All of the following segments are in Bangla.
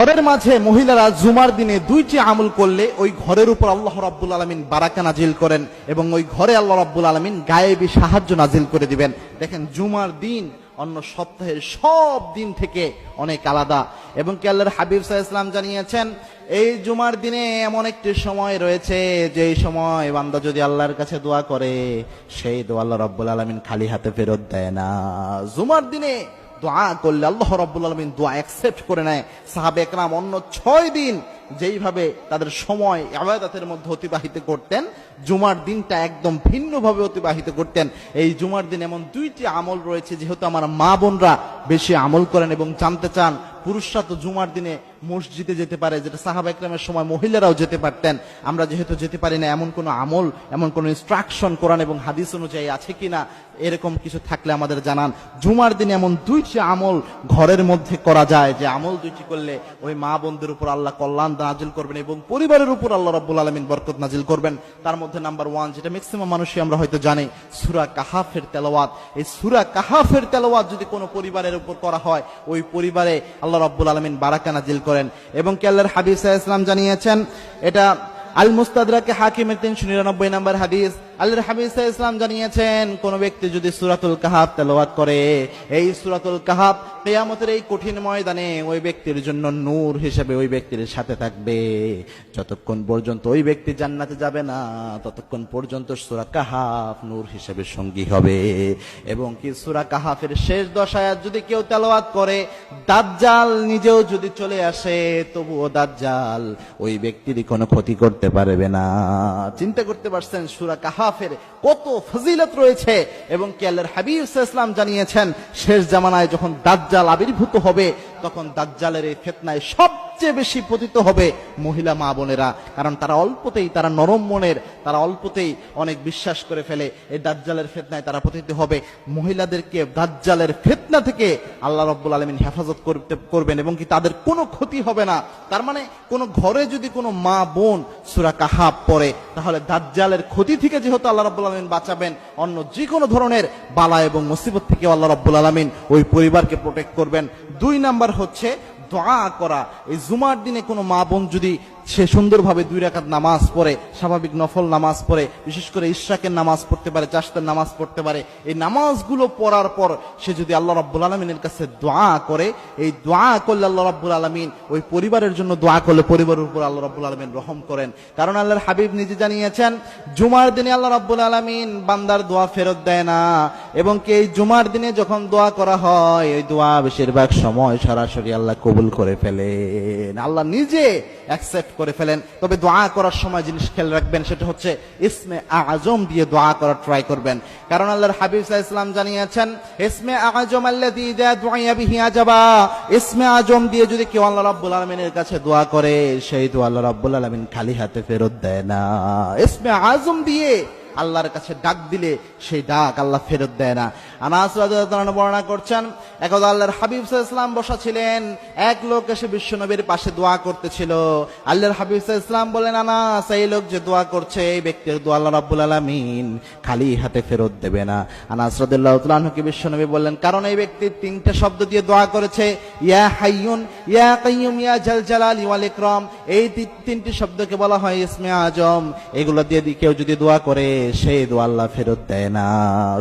ঘরের মাঝে মহিলারা জুমার দিনে দুইটি আমল করলে ওই ঘরের উপর আল্লাহ রাব্বুল আলমিন বারাকা নাজিল করেন এবং ওই ঘরে আল্লাহ রাব্বুল আলমিন গায়েবী সাহায্য নাজিল করে দিবেন। দেখেন, জুমার দিন অন্য সপ্তাহের সব দিন থেকে অনেক আলাদা। এবং কি হাবিব সাহা ইসলাম জানিয়েছেন, এই জুমার দিনে এমন একটি সময় রয়েছে যে সময় বান্দা যদি আল্লাহর কাছে দোয়া করে, সেই দোয়া আল্লাহ রব্বুল আলমিন খালি হাতে ফেরত দেয় না। জুমার দিনে দোয়া করলে আল্লাহ রব্বুল আলমিন দোয়া অ্যাকসেপ্ট করে নেয়। সাহাবে একরাম অন্য ছয় দিন যেইভাবে তাদের সময় আবাদাতের মধ্যে অতিবাহিত করতেন, জুমার দিনটা একদম ভিন্নভাবে অতিবাহিত করতেন। এই জুমার দিন এমন দুইটি আমল রয়েছে, যেহেতু আমার মা বোনরা বেশি আমল করেন এবং জানতে চান, পুরুষরা তো জুমার দিনে মসজিদে যেতে পারে, যেটা সাহাবা একরামের সময় মহিলারাও যেতে পারতেন। আমরা যেহেতু যেতে পারি না, এমন কোনো আমল, এমন কোনো ইনস্ট্রাকশন কোরআন এবং হাদিস অনুযায়ী আছে কিনা, এরকম কিছু থাকলে আমাদের জানান। জুমার দিনে এমন দুইটি আমল ঘরের মধ্যে করা যায়, যে আমল দুইটি করলে ওই মা বোনদের উপর আল্লাহ কল্যাণ নাজিল করবেন এবং পরিবারের উপর আল্লাহ রাব্বুল আলমিন বরকত নাজিল করবেন। তার মধ্যে নাম্বার ওয়ান, যেটা ম্যাক্সিমাম মানুষই আমরা হয়তো জানি, সুরা কাহাফের তেলাওয়াত। এই সুরা কাহাফের তেলাওয়াত যদি কোনো পরিবারের উপর করা হয়, ওই পরিবারে আল্লাহ রাব্বুল আলমিন বারাকা নাজিল করেন। এবং কি আল্লাহর হাবিব সাহা ইসলাম জানিয়েছেন, এটা আল মুস্তাদরাকে হাকিমের তিনশো নিরানব্বই নম্বর হাদিস। আল্লাহর সাহা ইসলাম জানিয়েছেন, কোন ব্যক্তি যদি সুরাতুল কাহাব তেলাওয়াত করে, এই সুরাতুল কাহাব কেয়ামতের এই কঠিন ময়দানে ওই ব্যক্তির জন্য নূর হিসেবে ওই ব্যক্তির সাথে থাকবে। যতক্ষণ পর্যন্ত ওই ব্যক্তি জান্নাতে যাবে না, ততক্ষণ পর্যন্ত সুরা কাহাফ নূর হিসেবে সঙ্গী হবে। এবং কি সুরা কাহাফের শেষ দশায়াত যদি কেউ তেলাওয়াত করে, দাজ্জাল নিজেও যদি চলে আসে, তবুও দাজ্জাল ওই ব্যক্তির কোনো ক্ষতি করতে পারবে না। চিন্তা করতে পারছেন সুরা কাহাফের কত ফজিলত রয়েছে? এবং কি আল্লাহর হাবিব ইসলাম জানিয়েছেন, শেষ জামানায় যখন দাজ্জাল আবির্ভূত হবে তখন দাজ্জালের এই ফেতনায় সবচেয়ে বেশি পতিত হবে মহিলা মা বোনেরা। কারণ তারা অল্পতেই, তারা নরম মনের, তারা অল্পতেই অনেক বিশ্বাস করে ফেলে। এই দাজ্জালের ফেতনায় তারা পতিত হবে। মহিলাদেরকে দাজ্জালের ফেতনা থেকে আল্লাহ রব্বুল আলমিন হেফাজত করতে, করবেন এবং কি তাদের কোনো ক্ষতি হবে না। তার মানে কোনো ঘরে যদি কোনো মা বোন সুরা কাহাব পড়ে, তাহলে দাজ্জালের ক্ষতি থেকে যেহেতু আল্লাহ রব্বুল আলমিন বাঁচাবেন, অন্য যে কোনো ধরনের বালা এবং মুসিবত থেকে আল্লাহ রব্বুল আলমিন ওই পরিবারকে প্রোটেক্ট করবেন। দুই নাম্বার হচ্ছে দোয়া করা। এই জুমার দিনে কোনো মা বোন যদি সে সুন্দরভাবে দুই রাকাত নামাজ পড়ে, স্বাভাবিক নফল নামাজ পড়ে, বিশেষ করে ইশরাকের নামাজ পড়তে পারে চাষতের নামাজ পড়তে পারে। এই নামাজগুলো পড়ার পর সে যদি আল্লাহ রাব্বুল আলমিনের কাছে দোয়া করে, এই দোয়া করলে আল্লাহ রাব্বুল আলমিন ওই পরিবারের জন্য দোয়া করলে পরিবারের উপর আল্লাহ রাব্বুল আলমিন রহম করেন। কারণ আল্লাহর হাবিব নিজে জানিয়েছেন, জুমার দিনে আল্লাহ রাব্বুল আলমিন বান্দার দোয়া ফেরত দেয় না। এবং কি এই জুমার দিনে যখন দোয়া করা হয় এই দোয়া বেশিরভাগ সময় সরাসরি আল্লাহ কবুল করে ফেলেন। আল্লাহ নিজে অ্যাকসেপ্ট করে ফেলেন। তবে দোয়া করার সময় জিনিস খেয়াল রাখবেন সেটা হচ্ছে ইসমে আজম দিয়ে দোয়া করার ট্রাই করবেন। কারণ আল্লাহর হাবিব ইসলাম জানিয়েছেন, ইসমে আজম আল্লাহ আজাবা। ইসমে আজম দিয়ে যদি কেউ আল্লাহ রাব্বুল আলমিনের কাছে দোয়া করে, সেই দোয়া আল্লাহ রাব্বুল আলমিন খালি হাতে ফেরত দেয় না। ইসমে আজম দিয়ে আল্লাহর কাছে ডাক দিলে সেই ডাক আল্লাহ ফেরত দেয় না। আনাস রাদিয়াল্লাহু বর্ণনা করছেন একদা আল্লাহর হাবিব ইসলাম বসা ছিলেন এক লোক এসে বিশ্বনবীর পাশে দোয়া করতেছিল। আল্লাহর হাবিব ইসলাম বলেন আনাস এই লোক যে দোয়া করছে, এই ব্যক্তির দোয়া আল্লাহ রাব্বুল আলামিন খালি হাতে ফেরত দেবে না। আনাস রাদিয়াল্লাহু বিশ্বনবী বললেন, কারণ এই ব্যক্তি তিনটা শব্দ দিয়ে দোয়া করেছে, ইয়া হাইয়ুন, ইয়া কাইয়ুম, ইয়া জাল জালালি ওয়াল ইকরাম। এই তিনটি শব্দকে বলা হয় ইসমে আজম। এগুলো দিয়ে কেউ যদি দোয়া করে সেই দোয়া আল্লাহ ফেরত দেয় না।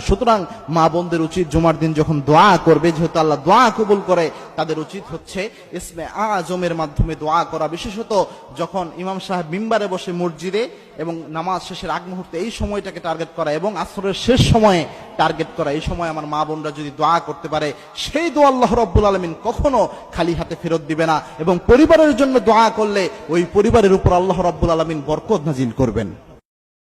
সুতরাং মা বোনদের উচিত জুমার দিন যখন দোয়া করবে যেহেতু আল্লাহ দোয়া কবুল করে, তাদের উচিত হচ্ছে ইসমে আজমের মাধ্যমে দোয়া করা। বিশেষত যখন ইমাম সাহেব মিম্বারে বসে মসজিদে এবং নামাজ শেষের আগ মুহূর্তে এই সময়টাকে টার্গেট করা এবং আসরের শেষ সময়ে টার্গেট করা, এই সময় আমার মা বোনরা যদি দোয়া করতে পারে, সেই দোয়া আল্লাহ রব্বুল আলমিন কখনো খালি হাতে ফেরত দিবে না এবং পরিবারের জন্য দোয়া করলে ওই পরিবারের উপর আল্লাহ রব্বুল আলমিন বরকত নাজিল করবেন।